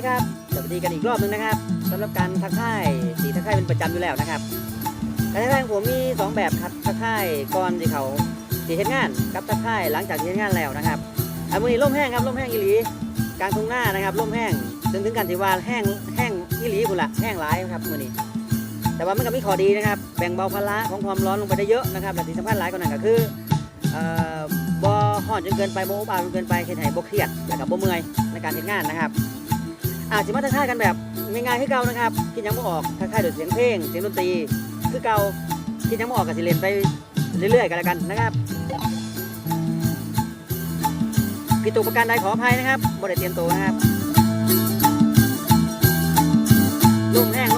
ดีครับ สวัสดีกันอีกรอบหนึงนะครับสำหรับการทักทายสีทักทายเป็นประจำอยู่แล้วนะครับการทักทายของผมมีสองแบบครับทักทายก่อนที่เขาสีเฮ็ดงานกับทักทายหลังจากที่เฮ็ดงานแล้วนะครับอันนี้ร่มแห้งครับร่มแห้งอีหลีกลางทุ่งหน้านะครับร่มแห้งจนถึงกันที่ว่าแห้งแห้งอีหลีพุ่นละแห้งหลายครับมื้อนี้แต่ว่ามันก็มีข้อดีนะครับ แบ่งเบาภาระของความร้อนลงไปได้เยอะนะครับและที่สำคัญหลายกว่านั้นก็คือเอ่อบ่ฮ้อนจนเกินไปบ่อบอ้าวจนเกินไปเฮ็ดให้บ่เครียดแล้วก็บ่เมื่อยในการเฮ็ดงานนะครับ อาจจะมาทักทายกันแบบง่ายๆคือเก่านะครับคิดยังไม่ออกทักทายด้วยเสียงเพลงเสียงดนตรีคือเก่าคิดยังไม่ออกกับสิเลนไปเรื่อยๆกันแล้วกันนะครับผิดตุกประการใดขออภัยนะครับบ่ได้เตรียมตัวนะครับลมแห้ง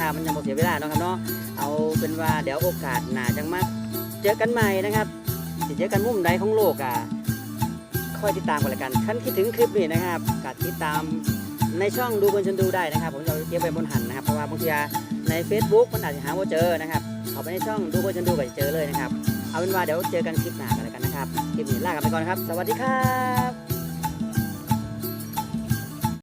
หลายนะมันยังหมดเสียเวลาเนาะครับเนาะเอาเป็นว่าเดี๋ยวโอกาสหน้าจังมาเจอกันใหม่นะครับสิเจอกันมุมใดของโลกอะคอยติดตามกันละกันคันคิดถึงคลิปนี้นะครับก็ติดตามในช่องดูคนชนดูได้นะครับ ผมจะเก็บไว้บนหันนะครับเพราะว่าบางทีใน Facebook มันอาจจะหาว่าเจอนะครับเขาไปในช่องดูคนชนดูก็จะเจอเลยนะครับ เอาเป็นว่าเดี๋ยวเจอกันคลิปหน้ากันล้วกันนะครับคลิปนี้ลากันไปก่อนครับ สวัสดีครับ